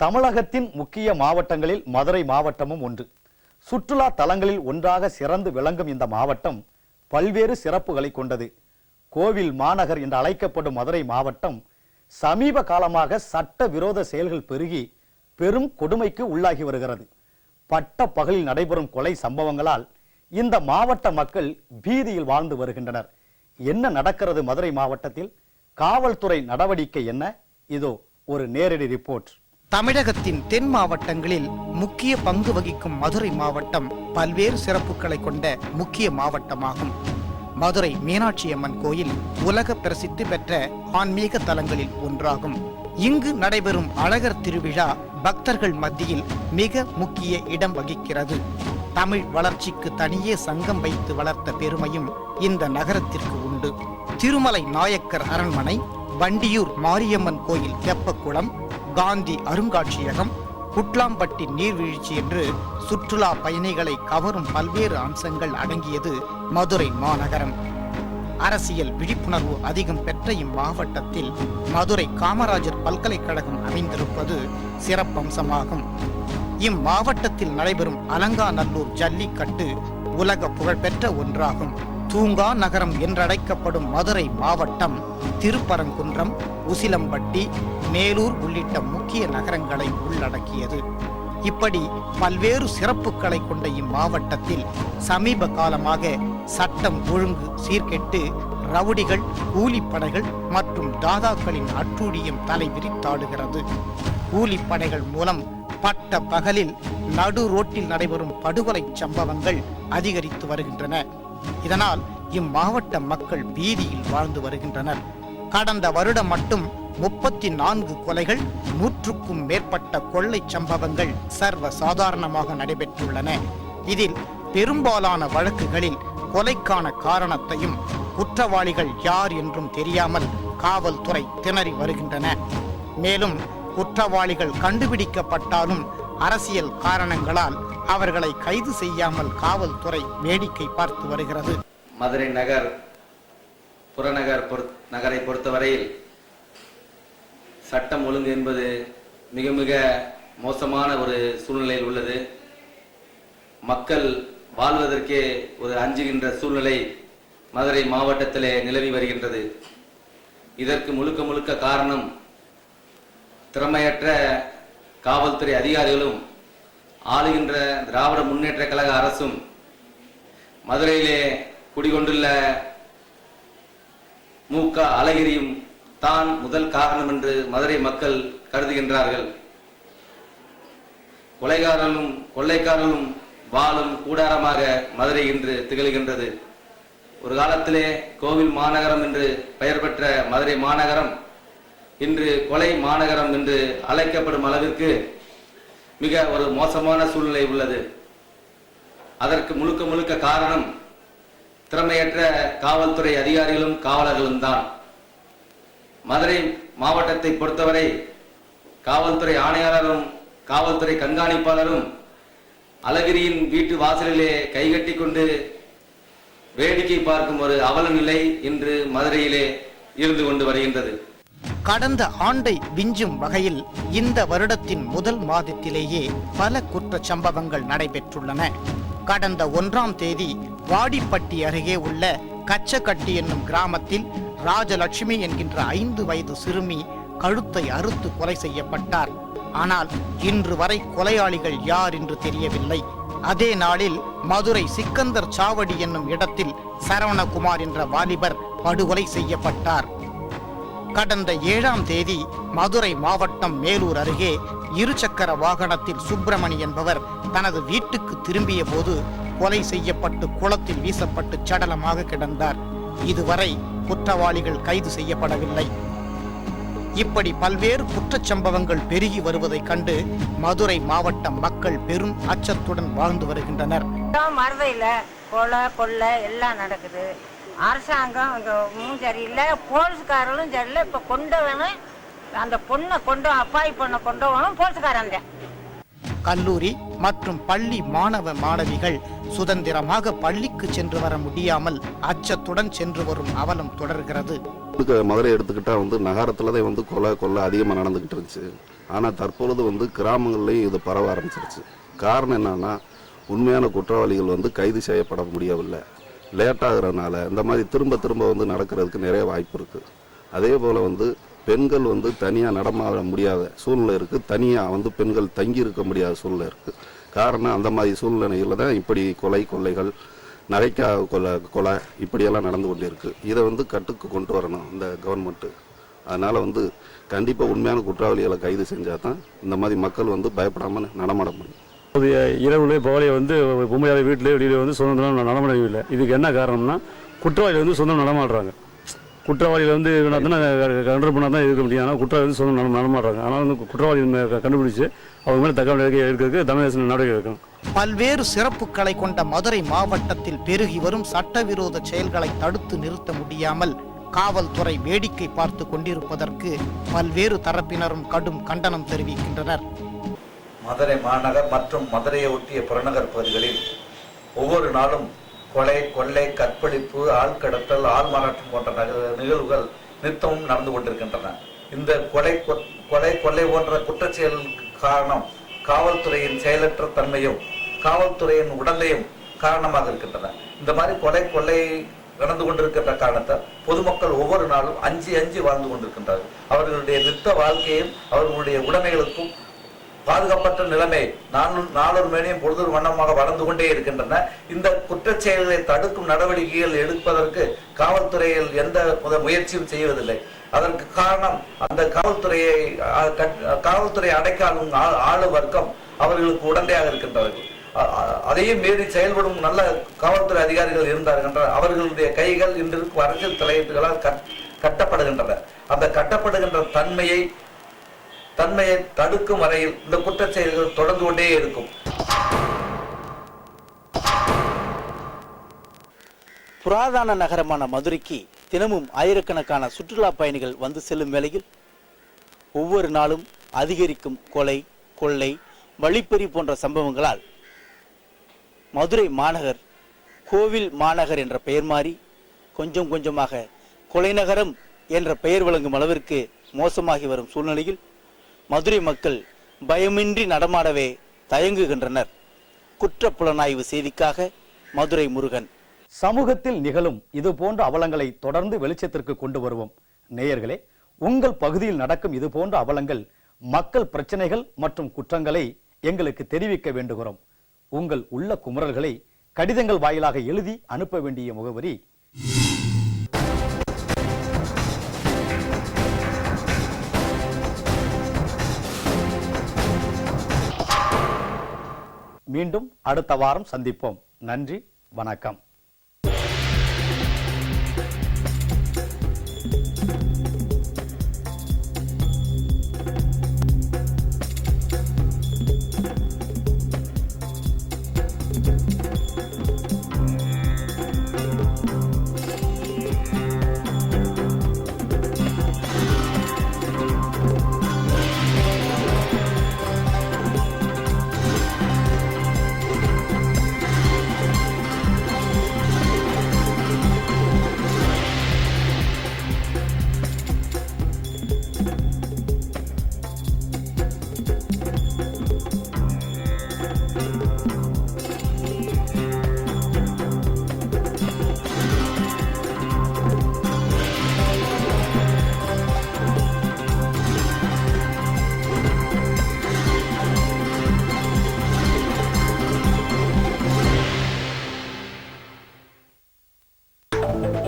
தமிழகத்தின் முக்கிய மாவட்டங்களில் மதுரை மாவட்டமும் ஒன்று. சுற்றுலா தலங்களில் ஒன்றாக சிறந்து விளங்கும் இந்த மாவட்டம் பல்வேறு சிறப்புகளை கொண்டது. கோவில் மாநகர் என்று அழைக்கப்படும் மதுரை மாவட்டம் சமீப காலமாக சட்ட விரோத செயல்கள் பெருகி பெரும் கொடுமைக்கு உள்ளாகி வருகிறது. பட்ட பகலில் நடைபெறும் கொலை சம்பவங்களால் இந்த மாவட்ட மக்கள் பீதியில் வாழ்ந்து வருகின்றனர். என்ன நடக்கிறது மதுரை மாவட்டத்தில்? காவல்துறை நடவடிக்கை என்ன? இதோ ஒரு நேரடி ரிப்போர்ட். தமிழகத்தின் தென் மாவட்டங்களில் முக்கிய பங்கு வகிக்கும் மதுரை மாவட்டம் பல்வேறு சிறப்புகளை கொண்ட முக்கிய மாவட்டமாகும். மதுரை மீனாட்சி அம்மன் கோயில் உலக பிரசித்தி பெற்ற ஆன்மீக தலங்களில் ஒன்றாகும். இங்கு நடைபெறும் அழகர் திருவிழா பக்தர்கள் மத்தியில் மிக முக்கிய இடம் வகிக்கிறது. தமிழ் வளர்ச்சிக்கு தனியே சங்கம் வைத்து வளர்த்த பெருமையும் இந்த நகரத்திற்கு உண்டு. திருமலை நாயக்கர் அரண்மனை வண்டியூர் மாரியம்மன் கோயில் தெப்பக்குளம் காந்தி அருங்காட்சியகம் குட்லாம்பட்டி நீர்வீழ்ச்சி என்று சுற்றுலா பயணிகளை கவரும் பல்வேறு அம்சங்கள் அடங்கியது மதுரை மாநகரம். அரசியல் விழிப்புணர்வு அதிகம் பெற்ற இம்மாவட்டத்தில் மதுரை காமராஜர் பல்கலைக்கழகம் அமைந்திருப்பது சிறப்பம்சமாகும். இம்மாவட்டத்தில் நடைபெறும் அலங்காநல்லூர் ஜல்லிக்கட்டு உலக புகழ்பெற்ற ஒன்றாகும். தூங்கா நகரம் என்றழைக்கப்படும் மதுரை மாவட்டம் திருப்பரங்குன்றம் உசிலம்பட்டி மேலூர் உள்ளிட்ட முக்கிய நகரங்களை உள்ளடக்கியது. இப்படி பல்வேறு சிறப்புகளை கொண்ட இம்மாவட்டத்தில் சமீப காலமாக சட்டம் ஒழுங்கு சீர்கெட்டு ரவுடிகள் கூலிப்படைகள் மற்றும் தாதாக்களின் அட்டூழியம் தலைவிரித்தாடுகிறது. கூலிப்படைகள் மூலம் பட்ட பகலில் நடு ரோட்டில் நடைபெறும் படுகொலை சம்பவங்கள் அதிகரித்து வருகின்றன. இதனால் இம்மாவட்ட மக்கள் பீதியில் வாழ்ந்து வருகின்றனர். கடந்த வருடம் மட்டும் முப்பத்தி நான்கு கொலைகள் நூற்றுக்கும் மேற்பட்ட கொள்ளை சம்பவங்கள் சர்வ சாதாரணமாக நடைபெற்றுள்ளன. இதில் பெரும்பாலான வழக்குகளில் கொலைக்கான காரணத்தையும் குற்றவாளிகள் யார் என்றும் தெரியாமல் காவல்துறை திணறி வருகின்றன. மேலும் குற்றவாளிகள் கண்டுபிடிக்கப்பட்டாலும் அரசியல் காரணங்களால் அவர்களை கைது செய்யாமல் காவல்துறை வேடிக்கை பார்த்து வருகிறது. மதுரை நகர் புறநகர் நகரை பொறுத்தவரையில் சட்டம் ஒழுங்கு என்பது மிக மிக மோசமான ஒரு சூழ்நிலையில் உள்ளது. மக்கள் வாழ்வதற்கே ஒரு அஞ்சுகின்ற சூழ்நிலை மதுரை மாவட்டத்திலே நிலவி வருகின்றது. இதற்கு முழுக்க முழுக்க காரணம் திறமையற்ற காவல்துறை அதிகாரிகளும் ஆளுகின்ற திராவிட முன்னேற்ற கழக அரசும் மதுரையிலே குடிகொண்டுள்ள மு க அழகிரியும் தான் முதல் காரணம் என்று மதுரை மக்கள் கருதுகின்றார்கள். கொலைகாரனும் கொள்ளைக்காரனும் வாழும் கூடாரமாக மதுரை இன்று திகழ்கின்றது. ஒரு காலத்திலே கோவில் மாநகரம் என்று பெயர் பெற்ற மதுரை மாநகரம் இன்று கொலை மாநகரம் என்று அழைக்கப்படும் அளவிற்கு மிக ஒரு மோசமான சூழ்நிலை உள்ளது. அதற்கு முழுக்க முழுக்க காரணம் திறமையற்ற காவல்துறை அதிகாரிகளும் காவலர்களும் தான். மதுரை மாவட்டத்தை பொறுத்தவரை காவல்துறை ஆணையாளரும் காவல்துறை கண்காணிப்பாளரும் அழகிரியின் வீட்டு வாசலிலே கைகட்டி கொண்டு வேடிக்கை பார்க்கும் ஒரு அவல நிலை இன்று மதுரையிலே இருந்து கொண்டு வருகின்றது. கடந்த ஆண்டை விஞ்சும் வகையில் இந்த வருடத்தின் முதல் மாதத்திலேயே பல குற்றச் சம்பவங்கள் நடைபெற்றுள்ளன. கடந்த ஒன்றாம் தேதி வாடிப்பட்டி அருகே உள்ள கச்சக்கட்டி என்னும் கிராமத்தில் ராஜலட்சுமி என்கின்ற ஐந்து வயது சிறுமி கழுத்தை அறுத்து கொலை செய்யப்பட்டார். ஆனால் இன்று வரை கொலையாளிகள் யார் என்று தெரியவில்லை. அதே நாளில் மதுரை சிக்கந்தர் சாவடி என்னும் இடத்தில் சரவணகுமார் என்ற வாலிபர் படுகொலை செய்யப்பட்டார். கடந்த ஏழாம் தேதி மதுரை மாவட்டம் மேலூர் அருகே இருசக்கர வாகனத்தில் சுப்பிரமணி என்பவர் தனது வீட்டுக்கு திரும்பிய போது கொலை செய்யப்பட்டு குளத்தில் வீசப்பட்டு சடலமாக கிடந்தார். இதுவரை குற்றவாளிகள் கைது செய்யப்படவில்லை. இப்படி பல்வேறு குற்றச்சம்பவங்கள் பெருகி வருவதைக் கண்டு மதுரை மாவட்ட மக்கள் பெரும் அச்சத்துடன் வாழ்ந்து வருகின்றனர். மருதையில் கொலை கொள்ளை எல்லாம் நடக்குது. அரசாங்கம் இங்கே சரியில்லை. போலீஸ்காரர்களும் சரியில்லை. இப்போ கொண்டவனும் அந்த பொண்ணை கொண்டு அப்பாய் பொண்ணை கொண்டவனும் போலீஸ்காரன் கல்லூரி மற்றும் பள்ளி மாணவ மாணவிகள் சுதந்திரமாக பள்ளிக்கு சென்று வர முடியாமல் அச்சத்துடன் சென்று வரும் அவலம் தொடர்கிறது. மதுரை எடுத்துக்கிட்டா வந்து நகரத்துல தான் வந்து கொலை கொள்ளை அதிகமாக நடந்துக்கிட்டு இருந்துச்சு. ஆனால் தற்பொழுது வந்து கிராமங்கள்லையும் இது பரவ ஆரம்பிச்சிருச்சு. காரணம் என்னன்னா உண்மையான குற்றவாளிகள் வந்து கைது செய்யப்பட முடியவில்லை. லேட் ஆகுறதுனால இந்த மாதிரி திரும்ப திரும்ப வந்து நடக்கிறதுக்கு நிறைய வாய்ப்பு இருக்குது அதே போல் வந்து பெண்கள் வந்து தனியாக நடமாட முடியாத சூழ்நிலை இருக்குது தனியாக வந்து பெண்கள் தங்கி இருக்க முடியாத சூழ்நிலை இருக்குது காரணம் அந்த மாதிரி சூழ்நிலையில் தான் இப்படி கொலை கொள்ளைகள் நகைக்கா கொலை கொலை இப்படியெல்லாம் நடந்து கொண்டிருக்கு. இதை வந்து கட்டுக்கு கொண்டு வரணும் இந்த கவர்மெண்ட்டு அதனால் வந்து கண்டிப்பாக உண்மையான குற்றவாளிகளை கைது செஞ்சால் தான் இந்த மாதிரி மக்கள் வந்து பயப்படாமல் நடமாட முடியும். இரவுலேயே இரவுலே வந்து பொம்மையாவை வீட்டிலே வெளியில வந்து சுதந்திரம் நடமாடவில்லை இதுக்கு என்ன காரணம்னா குற்றவாளிகள் வந்து சொந்தம் நடமாடுறாங்க. குற்றவாளிகள் வந்து கண்ட்ரோல் பண்ணால் தான் இருக்க முடியும். ஆனால் குற்றவாளி வந்து சொந்தம் நடமாடுறாங்க. ஆனால் வந்து குற்றவாளி கண்டுபிடிச்சி கண்டுபிடிச்சு அவங்க மேலே தக்க நடவடிக்கை எடுக்கிறதுக்கு தமிழக அரசு நடவடிக்கை எடுக்கணும். பல்வேறு சிறப்புகளை கொண்ட மதுரை மாவட்டத்தில் பெருகி வரும் சட்டவிரோத செயல்களை தடுத்து நிறுத்த முடியாமல் காவல்துறை வேடிக்கை பார்த்து கொண்டிருப்பதற்கு பல்வேறு தரப்பினரும் கடும் கண்டனம் தெரிவிக்கின்றனர். மதுரை மாநகர் மற்றும் மதுரையை ஒட்டிய புறநகர் பகுதிகளில் ஒவ்வொரு நாளும் கொலை கொள்ளை கற்பழிப்பு ஆள்கடத்தல் ஆள் மாறாட்டம் போன்ற நிகழ்வுகள் நித்தமும் நடந்து கொண்டிருக்கின்றன. இந்த கொலை கொலை கொள்ளை போன்ற குற்றச்செயலுக்கு காரணம் காவல்துறையின் செயலற்ற தன்மையும் காவல்துறையின் உடலையும் காரணமாக இருக்கின்றன. இந்த மாதிரி கொலை கொள்ளை நடந்து கொண்டிருக்கின்ற காரணத்தை பொதுமக்கள் ஒவ்வொரு நாளும் அஞ்சு அஞ்சு வாழ்ந்து கொண்டிருக்கின்றார்கள். அவர்களுடைய நித்த வாழ்க்கையும் அவர்களுடைய உடைமைகளுக்கும் பாதுகாப்பற்ற நிலைமை நானும் நாளொரு மேனியும் பொழுதொரு வண்ணமாக வளர்ந்து கொண்டே இருக்கின்றன. இந்த குற்றச் செயல்களை தடுக்கும் நடவடிக்கைகள் எடுப்பதற்கு காவல்துறையில் எந்த முயற்சியும் செய்வதில்லை. அதற்கு காரணம் அந்த காவல்துறையை காவல்துறை அடைக்காலும் ஆ- ஆளு வர்க்கம் அவர்களுக்கு உடந்தையாக இருக்கின்றார்கள் அதையும் மீறி செயல்படும் நல்ல காவல்துறை அதிகாரிகள் இருந்தார்கள் அவர்களுடைய கைகள் இன்றிருக்கும் அரசியல் தலையீடுகளால் கட்- கட்டப்படுகின்றன. அந்த கட்டப்படுகின்ற தன்மையை தன்மையை தடுக்கும் வரையில் இந்த குற்ற செயல்கள் தொடர்ந்து கொண்டே இருக்கும். புராதன நகரமான மதுரைக்கு தினமும் ஆயிரக்கணக்கான சுற்றுலா பயணிகள் வந்து செல்லும் வேளையில் ஒவ்வொரு நாளும் அதிகரிக்கும் கொலை கொள்ளை வழிப்பறி போன்ற சம்பவங்களால் மதுரை மாநகர் கோவில் மாநகர் என்ற பெயர் மாறி கொஞ்சம் கொஞ்சமாக கொலை நகரம் என்ற பெயர் வழங்கும் அளவிற்கு மோசமாகி வரும் சூழ்நிலையில் மதுரை மக்கள் பயமின்றி நடமாடவே தயங்குகின்றனர். குற்ற புலனாய்வு செய்திக்காக மதுரை முருகன். சமூகத்தில் நிகழும் இது போன்ற அவலங்களை தொடர்ந்து வெளிச்சத்திற்கு கொண்டு வருவோம். நேயர்களே உங்கள் பகுதியில் நடக்கும் இது போன்ற அவலங்கள் மக்கள் பிரச்சனைகள் மற்றும் குற்றங்களை எங்களுக்கு தெரிவிக்க வேண்டுகிறோம். உங்கள் உள்ள குமுறல்களை கடிதங்கள் வாயிலாக எழுதி அனுப்ப வேண்டிய முகவரி மீண்டும் அடுத்த வாரம் சந்திப்போம். நன்றி வணக்கம்.